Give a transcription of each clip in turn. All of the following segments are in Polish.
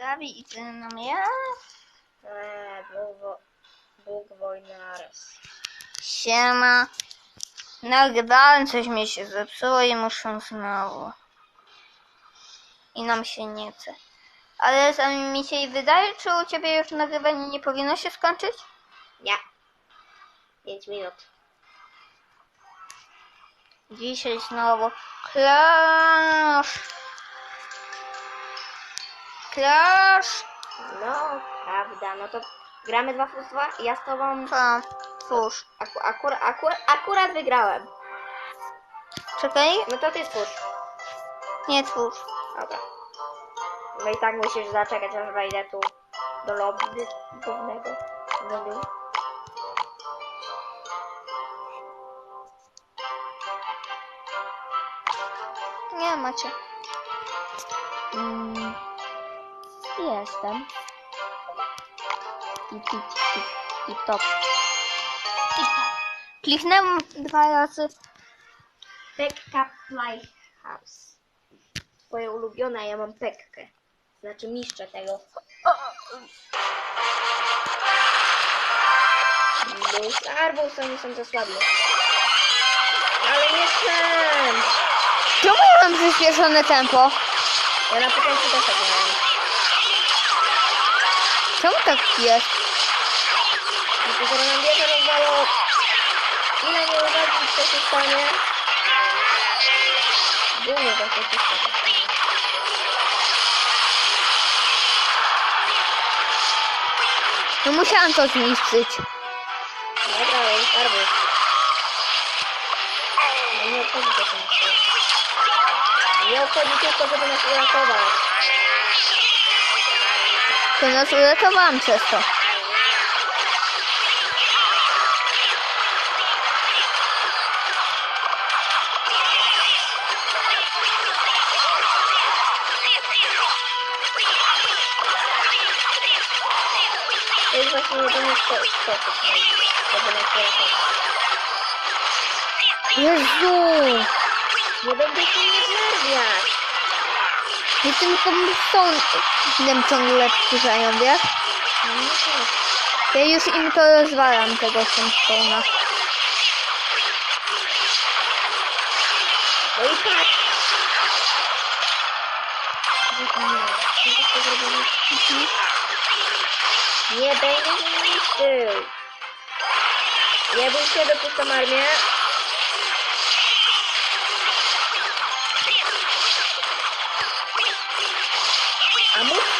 Gabi i ty na mnie? Eee, Bóg, Bóg Wojnares. Siema. Nagrałem, coś mi się zepsuło i muszę znowu. I nam się nie chce. Ale sami mi się wydaje, czy u ciebie już nagrywanie nie powinno się skończyć? Nie. 5 minut. Dzisiaj znowu Clash. Clash. No, prawda. No to gramy 2 plus 2 i ja z tobą Co? Twórz. aku, akur, akur, akurat wygrałem. Czekaj. No to ty spójrz. Nie twórz. Dobra. No i tak musisz zaczekać, aż wejdę tu do lobby głównego. menu. Nie macie. Mm. Jestem. Tip, tip, tip, tip top. Kliknęłam dwa razy. Pekka Playhouse. Twoje ulubione, a ja mam Pekkę. Znaczy mistrza tego. Mus Arbus, oni są za słabi. Ale chcę! Czemu ja mam przyspieszone tempo? Ja na początku też tak miałem. Czemu tak jest? Zaraz nam wieżę rozwalą. Ile nie uwagi, co się stanie? Było tak, się stanie. No musiałam to zniszczyć. Dobra, ale Arbus. No nie obchodzi to. Nie obchodzi tylko, żeby nas uratować. To nas uratowałam przez to. To jest właśnie jedyny spo- sposób, no, żeby nas uratować. Jezu! Nie będę się nie znerwiać. Nie tym kombstonem ciągle wkurzają, wiesz? Tak. Ja już im to rozwalam, tego kombstona. No i patrz! Zrobimy? Nie będę niszczył. Nie bój się, dopuszczam armię.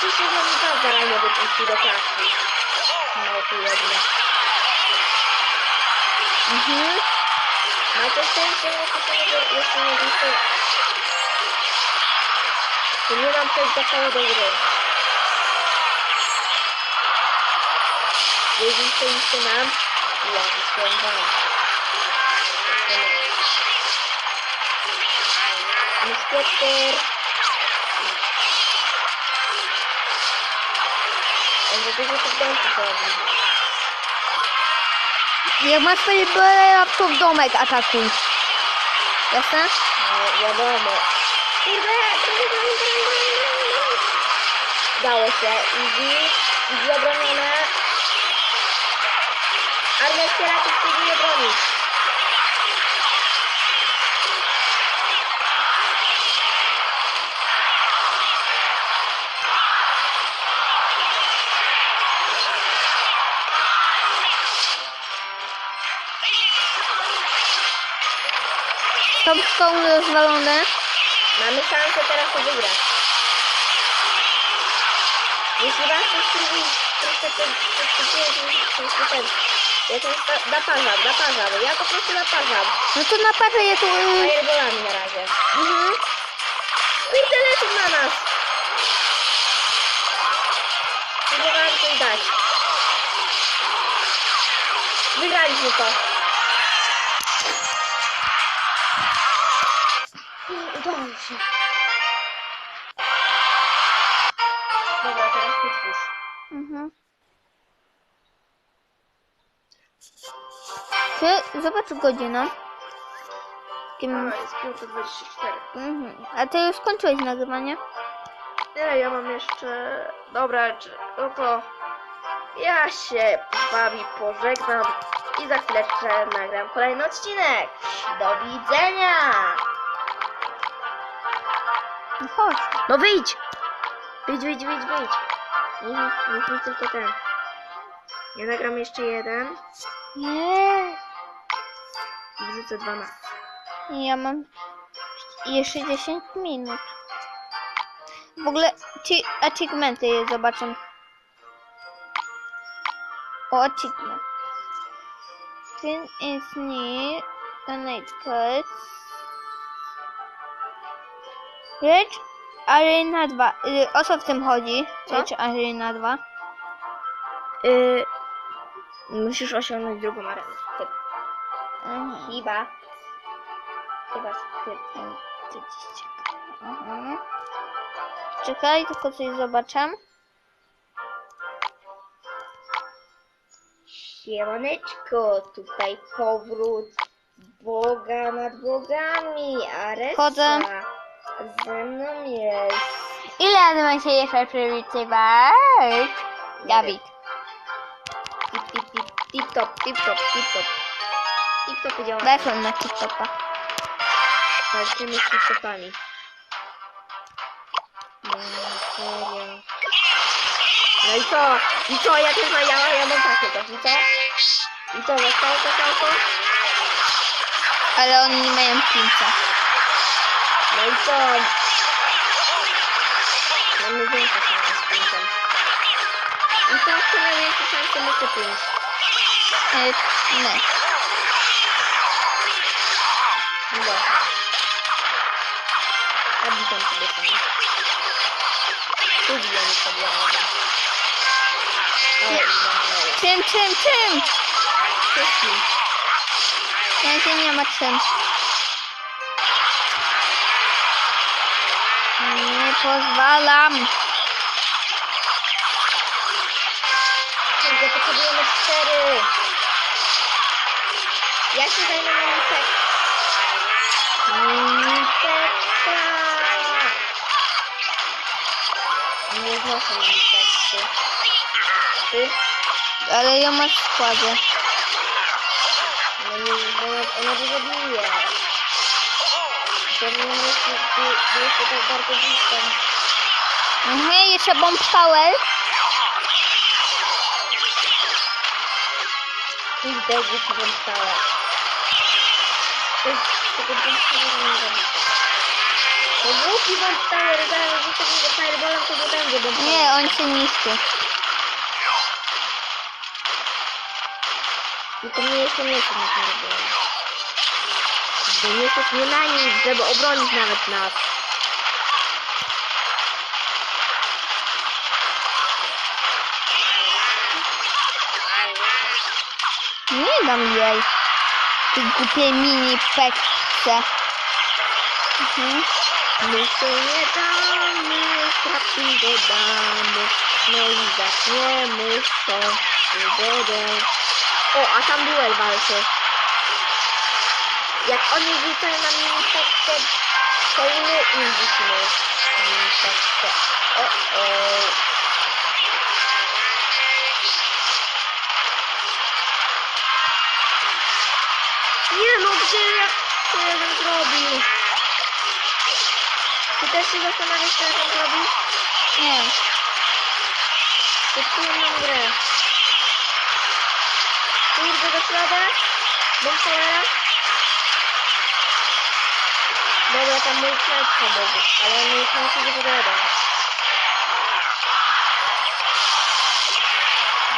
A módlcie się, że mi bazara nie wypuści do klatki. No tu jedno. Mhm. Macie szczęście, że to sobie jeszcze nie zniszczył. To nie mam przejść do całej do gry. Jeśli stoicie nam, ja wysyłam wam. Muskieter. Dużo tych domków robi. Jak masz swoje byle, to w domek atakuj. Jasne? No, wiadomo. Kurde. Dało się. Easy. Easy obronione. Armia Skieratów próbuje bronić. Kombstone rozwalone. Mamy szansę teraz to wygrać. Jeśli was coś troszeczkę ten. Ja to naparzam, naparzam. Ja po prostu naparzam. No to naparzę je tu... y, Fireballami na razie. Mhm. Kurde, lecą na nas! Próbowałem coś dać. Wygraliśmy to. Zobacz godzinę. Kim, jest 524. mhm. A ty już skończyłeś nagrywanie? Nie, ja mam jeszcze... Dobra, czy... no to... Ja się z wami pożegnam i za chwileczkę nagram kolejny odcinek. Do widzenia! No chodź. No wyjdź! Wyjdź, wyjdź, wyjdź, wyjdź. Nie, nie, nie tylko ten. Ja nagram jeszcze jeden Nie. Wrzucę dwa na. Ja mam jeszcze 10 minut. W ogóle ci achievementy je zobaczę. O, achievement. Ten is new. Donate cards. Rich Arena 2. Y, o co w tym chodzi? Rich Arena 2. Yy, musisz osiągnąć drugą arenę. Mhm. Chyba. Chyba. Ciekawe. Mhm. Czekaj, tylko coś zobaczę. Siemaneczko, tutaj powrót Boga nad bogami, Aresa. Chodzę. Ze mną jest Ile razy mam się jeszcze przywitywać? Dawid. tip tip tip tip top, tip top, tip top. Tip top działa. Weszłam na TikToka. Walczymy z tip topami. No, serio. No i co? I co? Ja też mam, ja, ja mam takie. I co? I co? Zostało to ciałko? Ale oni nie mają pinca. No i co? Mamy większe szanse z pięciem. I co? Miał większe szanse? My czy pięć? E, nie. Czym, czym, czym? wszystkim. Ja się nie ma czym. Nie pozwalam. Kurde, potrzebujemy cztery. Ja się zajmę minitek. Minitekka. Nie znoszę minitekty. A ty? Ale ją masz w składzie. No nie, bo ona, go zabije. To nie jest, jest tak bardzo blisko. Mhm, jeszcze bomb power. Kurde, głupi wątpała. To jest tego wątpała nie zabije. To głupi wątpała, zaraz że tego fireballem to nie będzie wątpała. Nie, on się niszczy. To mnie jeszcze nie jest na tym robione. Bo nie jesteśmy na nic, żeby obronić nawet nas. Nie dam jej. Ty głupie mini pekce. Mhm. My się nie damy, kropki dodamy, no i zaczniemy tą przygodę. O, a tam duel walczy. Jak oni rzucają na mini pekce, to i my im rzucimy mini pekce. O, o. Nie no, gdzie co ja bym zrobił? Ty też się zastanawiasz, co ja tam zrobił? Nie. Zepsułem nam grę. Do środę? Cholera? Dobra, tam mój knajp pomógł, ale on już nie się wypowiada.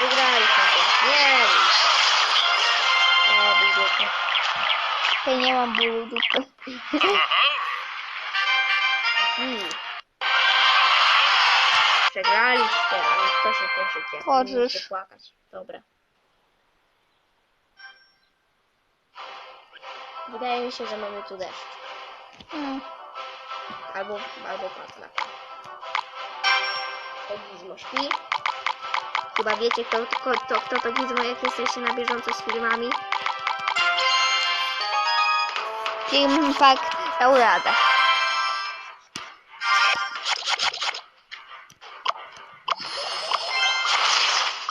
Wygraliśmy to. Nie! O, biedny. Ja nie mam bólu dupy. Hmm. Przegraliście, ale kto się cieszycie? Musicie płakać. Dobra. Wydaje mi się, że mamy tu deszcz. Mm. Albo, albo patla. To gizmo śpi. Chyba wiecie, kto to, kto, kto to gizmo, jak jesteście na bieżąco z filmami. Film Pak Taurada.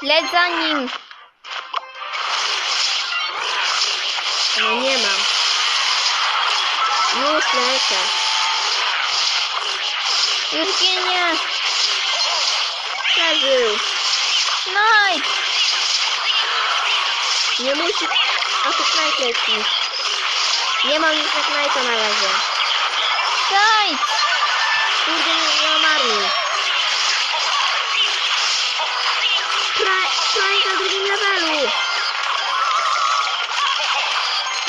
Led za nim! Lecę. Już ginie. Przeżył. Nice. Nie musi... A to Knight leci. Nie mam już na Knighta na razie. Nice. Kurde, nie, nie Knight na drugim levelu.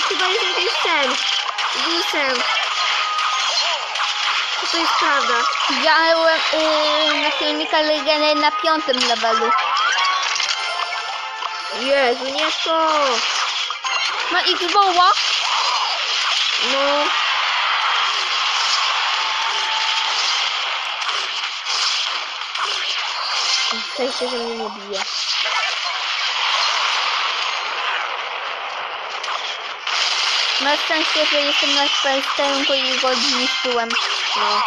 Chyba jest jakiś ten. Wilson. To jest prawda? Widziałem yy, na filmikach legendę na piątym levelu. Jezu, nie to. Ma ich woła. No. Szczęście, że mnie nie bije. Na szczęście, że jestem na PlayStation i go zniszczyłem. No.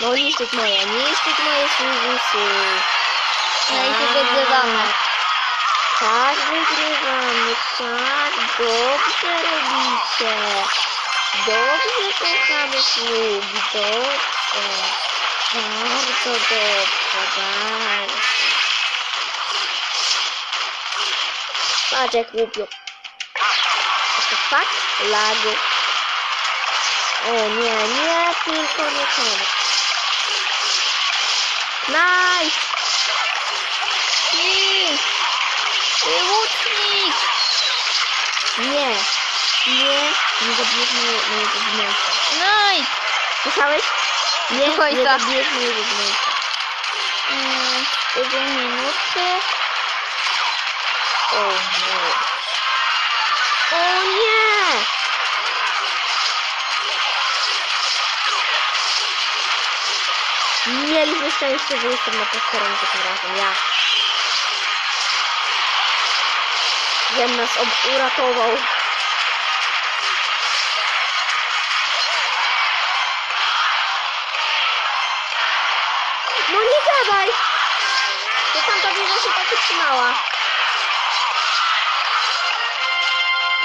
No niszczyć moje, niszczyć moje służusy. No i się wygrywamy. Tak, wygrywamy, tak, dobrze robicie. Dobrze kochamy sługi, dobrze. Bardzo dobrze, bardzo. Patrz jak głupio. To tak? Lag. O nie, nie, tylko nie ten. Nice! Ty łucznik! Nie, nie, nie zabijesz moje- mojego wnętrza. Nice! Słyszałeś? Nie, końca. nie zabijesz mojego wnętrza. Yy, 4 minuty. O nie. O nie! Mieliśmy szczęście, że jestem na posterunku tym razem, ja. Jem nas uratował. Utrzymała.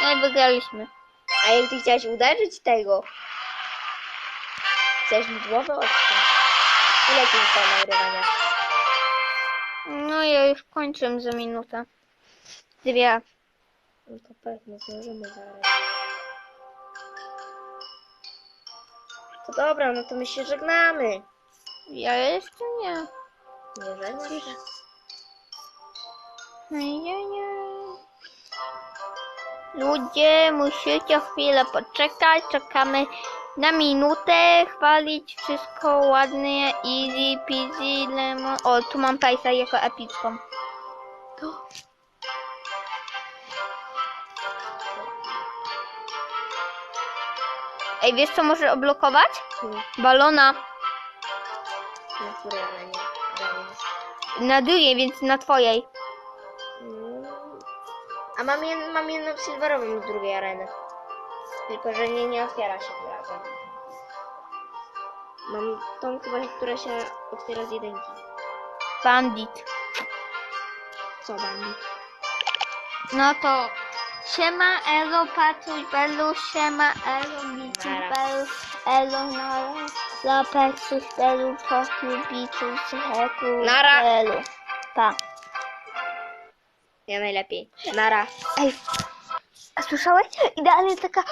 No i wygraliśmy. A jak ty chciałaś uderzyć tego? Chcesz mi głowę odciąć? Ile ci zostało nagrywania? No ja już kończę za minutę. Dwie. No to pewnie zdążymy zaraz. To dobra, no to my się żegnamy. Ja jeszcze nie. Nie żegnasz się? Ludzie, musicie chwilę poczekać. Czekamy na minutę. Chwalić wszystko ładnie. Easy peasy lemon. O, tu mam Pajsa jako epicką. Ej, wiesz co może oblokować? Balona. Na której. Na drugiej, więc na twojej. A mam, jed, mam jedną silverową z drugiej areny. Tylko, że nie, nie otwiera się razem. Mam tą chyba, która się otwiera z jedynki. Bandit. Co bandit? No to siema, elo, patuś, belu, siema, elo, bici, Nara. belu, elo, nara, la, peksuś, belu, pokiu, bicu, heku, Nara. belu. Pa. Ja najlepiej. Nara. Ej, a słyszałeś? Idealnie taka